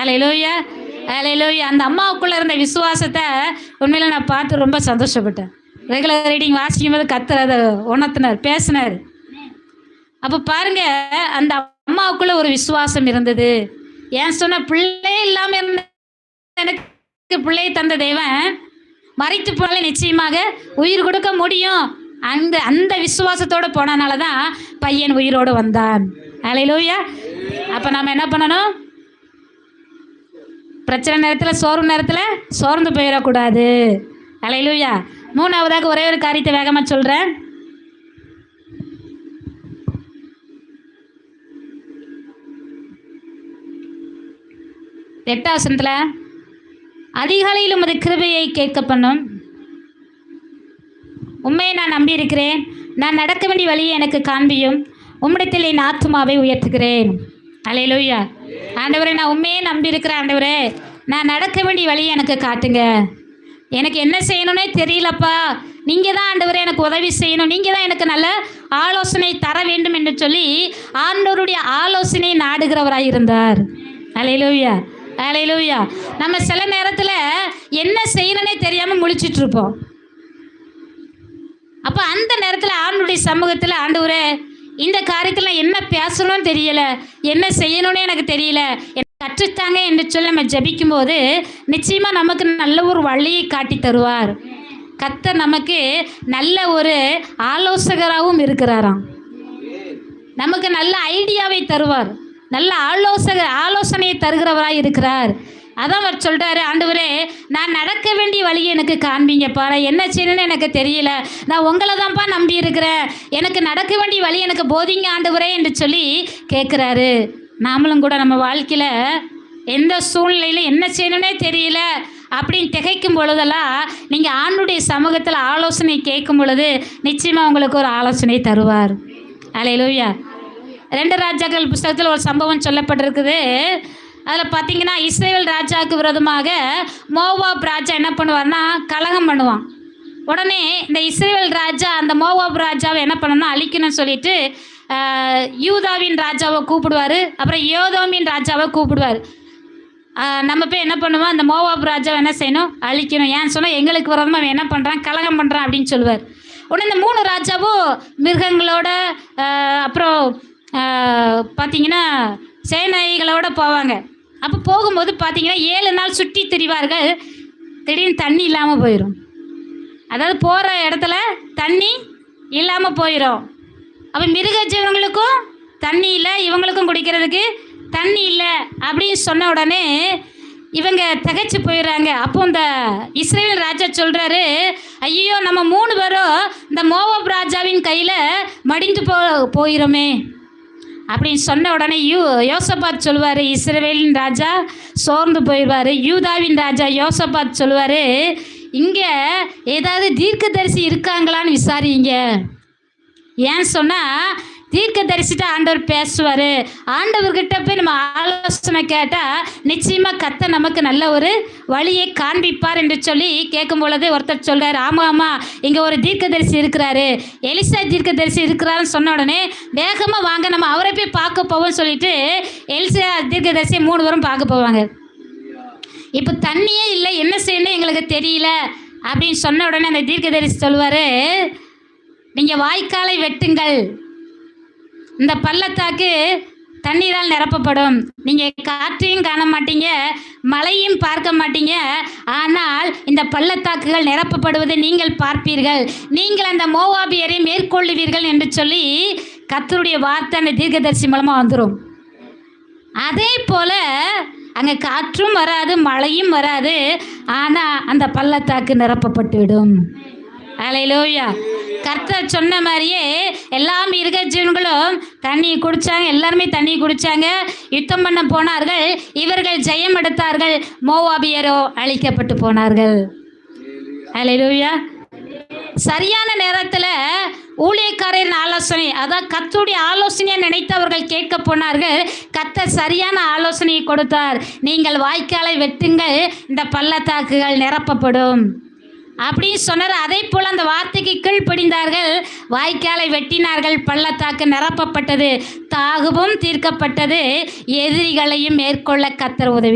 அலையிலோயா அலையிலோயா அந்த அம்மாவுக்குள்ளே இருந்த விசுவாசத்தை உண்மையில நான் பார்த்து ரொம்ப சந்தோஷப்பட்டேன். ரெகுலர் ரீடிங் வாசிக்கும் போது கத்தர் அதை உணர்த்தினார் பேசினார். அப்போ பாருங்க அந்த அம்மாவுக்குள்ள ஒரு விசுவாசம் இருந்தது. ஏன் சொன்ன பிள்ளையே இல்லாமல் இருந்த எனக்கு பிள்ளையை தந்த தெய்வன் மறைத்து போனாலே நிச்சயமாக உயிர் கொடுக்க முடியும். அந்த அந்த விசுவாசத்தோட போனனால தான் பையன் உயிரோடு வந்தான். அலையிலோயா அப்போ நம்ம என்ன பண்ணணும்? பிரச்சனை நேரத்தில் சோர்வு நேரத்தில் சோர்ந்து போயிடக்கூடாது. அலையிலூயா. மூணாவதாக ஒரே ஒரு காரியத்தை வேகமாக சொல்கிறேன் எட்டாவசனத்தில் அதிகாலையில் உமது கிருபையை கேட்க பண்ணும். உண்மையை நான் நம்பியிருக்கிறேன். நான் நடக்க வேண்டிய வழியை எனக்கு காண்பியும். உம்மிடத்தில் என் ஆத்துமாவை உயர்த்துகிறேன். அலையலோய்யா ஆண்டவரே நான் உண்மையே நம்பியிருக்கிறேன் ஆண்டவரே நான் நடக்க வேண்டிய வழியை எனக்கு காட்டுங்க. எனக்கு என்ன செய்யணும்னே தெரியலப்பா. நீங்கள் தான் ஆண்டவரே எனக்கு உதவி செய்யணும். நீங்கள் தான் எனக்கு நல்ல ஆலோசனை தர வேண்டும் என்று சொல்லி ஆண்டவருடைய ஆலோசனை நாடுகிறவராக இருந்தார். அலையலோய்யா அலையலோய்யா நம்ம சில நேரத்தில் என்ன செய்யணும்னே தெரியாமல் முழிச்சிட்ருப்போம் அப்போ அந்த நேரத்தில் ஆண்டுடைய சமூகத்தில் ஆண்டவரே இந்த காரியத்தில் என்ன பேசணும்னு தெரியல என்ன செய்யணும்னு எனக்கு தெரியல. கற்றுத்தாங்க என்று சொல்லி நம்ம ஜபிக்கும் போது நிச்சயமாக நமக்கு நல்ல ஒரு வழியை காட்டி தருவார். கத்த நமக்கு நல்ல ஒரு ஆலோசகராகவும் இருக்கிறாராம். நமக்கு நல்ல ஐடியாவை தருவார். நல்ல ஆலோசக ஆலோசனையை தருகிறவராக இருக்கிறார். அதான் அவர் சொல்கிறாரு ஆண்டவரே நான் நடக்க வேண்டிய வழியை எனக்கு காண்பீங்கப்பா. நான் என்ன செய்யணும்னு எனக்கு தெரியல. நான் உங்களை தான்ப்பா நம்பி இருக்கிறேன். எனக்கு நடக்க வேண்டிய வழி எனக்கு போதிங்க ஆண்டவரே என்று சொல்லி கேட்குறாரு நாமளும் கூட நம்ம வாழ்க்கையில் எந்த சூழ்நிலையில் என்ன செய்யணும்னே தெரியல அப்படின்னு திகைக்கும் பொழுதெல்லாம் நீங்கள் ஆண்டுடைய சமூகத்தில் ஆலோசனை கேட்கும் பொழுது நிச்சயமாக உங்களுக்கு ஒரு ஆலோசனை தருவார். அலையிலூயா ரெண்டு ராஜாக்கள் புஸ்தகத்தில் ஒரு சம்பவம் சொல்லப்பட்டிருக்குது. அதில் பார்த்தீங்கன்னா இஸ்ரேல் ராஜாவுக்கு விரோதமாக மோவாப் ராஜா என்ன பண்ணுவார்னா கலகம் பண்ணுவான். உடனே இந்த இஸ்ரேல் ராஜா அந்த மோவாப் ராஜாவை என்ன பண்ணணும்னா அழிக்கணும்னு சொல்லிட்டு யூதாவின் ராஜாவை கூப்பிடுவார் அப்புறம் யோதோமின் ராஜாவை கூப்பிடுவார். நம்ம போய் என்ன பண்ணுவோம்? அந்த மோவாப் ராஜாவை என்ன செய்யணும்? அழிக்கணும். ஏன்னு சொன்னால் எங்களுக்கு விரோதமாக அவன் என்ன பண்ணுறான் கலகம் பண்ணுறான் அப்படின்னு சொல்லுவார். உடனே இந்த மூணு ராஜாவும் மிருகங்களோட அப்புறம் பார்த்தீங்கன்னா சேனைகளோட போவாங்க. அப்போ போகும்போது பார்த்தீங்கன்னா ஏழு நாள் சுற்றி திரிவார்கள். திடீர்னு தண்ணி இல்லாமல் போயிடும் அதாவது போகிற இடத்துல தண்ணி இல்லாமல் போயிடும் அப்போ மிருக ஜீவன்களுக்கும் தண்ணி இல்லை இவங்களுக்கும் குடிக்கிறதுக்கு தண்ணி இல்லை அப்படின்னு சொன்ன உடனே இவங்க திகைச்சு போயிடுறாங்க. அப்போ இந்த இஸ்ரேல் ராஜா சொல்கிறாரு ஐயோ நம்ம மூணு பேரும் இந்த மோவப் ராஜாவின் கையில் மடிந்து போ போயிடுமே அப்படின்னு சொன்ன உடனே யூ யோசபாத் சொல்லுவார் இஸ்ரவேலின் ராஜா சோர்ந்து போயிடுவார். யூதாவின் ராஜா யோசபாத் சொல்லுவார் இங்கே ஏதாவது தீர்க்கதரிசி இருக்காங்களான்னு விசாரிங்க. ஏன் சொன்னால் தீர்க்க தரிசிட்டு ஆண்டவர் பேசுவார். ஆண்டவர்கிட்ட போய் நம்ம ஆலோசனை கேட்டால் நிச்சயமாக கத்த நமக்கு நல்ல ஒரு வழியை காண்பிப்பார் என்று சொல்லி கேட்கும் பொழுது ஒருத்தர் சொல்கிறார் ஆமாம் ஆமாம் இங்கே ஒரு தீர்க்கதரிசி இருக்கிறாரு. எலிசா தீர்க்கதரிசி இருக்கிறாருன்னு சொன்ன உடனே வேகமாக வாங்க நம்ம அவரை போய் பார்க்க போவோம்னு சொல்லிட்டு எலிசா தீர்க்கதரிசியை மூணு பேரும் பார்க்க போவாங்க. இப்போ தண்ணியே இல்லை என்ன செய்யணும் எங்களுக்கு தெரியல. அப்படின்னு சொன்ன உடனே அந்த தீர்க்கதரிசி சொல்லுவார் நீங்கள் வாய்க்காலை வெட்டுங்கள். இந்த பள்ளத்தாக்கு தண்ணீரால் நிரப்பப்படும். நீங்கள் காற்றையும் காண மாட்டீங்க மழையும் பார்க்க மாட்டீங்க. ஆனால் இந்த பள்ளத்தாக்குகள் நிரப்பப்படுவதை நீங்கள் பார்ப்பீர்கள். நீங்கள் அந்த மோவாபியரை மேற்கொள்ளுவீர்கள் என்று சொல்லி கத்தருடைய வார்த்தை அந்த தீர்க்கதரிசி மூலமாக வந்துடும் அதே போல் அங்கே காற்றும் வராது மழையும் வராது. ஆனால் அந்த பள்ளத்தாக்கு நிரப்பப்பட்டுவிடும். அலையிலோயா கர்த்தர் சொன்ன மாதிரியே எல்லா மிருக ஜீவன்களும் தண்ணி குடித்தாங்க எல்லாருமே தண்ணி குடித்தாங்க யுத்தம் பண்ண போனார்கள் இவர்கள் ஜெயம் எடுத்தார்கள். மோவாபியரோ அழிக்கப்பட்டு போனார்கள். அலையிலோயா சரியான நேரத்தில் ஊழியக்காரரின் ஆலோசனை அதான் கத்துடைய ஆலோசனையை நினைத்தவர்கள் கேட்க போனார்கள். கத்த சரியான ஆலோசனையை கொடுத்தார். நீங்கள் வாய்க்காலை வெட்டுங்கள் இந்த பள்ளத்தாக்குகள் நிரப்பப்படும். அப்படின்னு சொன்னார். அதே போல் அந்த வார்த்தைக்கு கீழ்ப்படிந்தார்கள். வாய்க்காலை வெட்டினார்கள். பள்ளத்தாக்கு நிரப்பப்பட்டது. தாகவும் தீர்க்கப்பட்டது. எதிரிகளையும் மேற்கொள்ள கத்தர் உதவி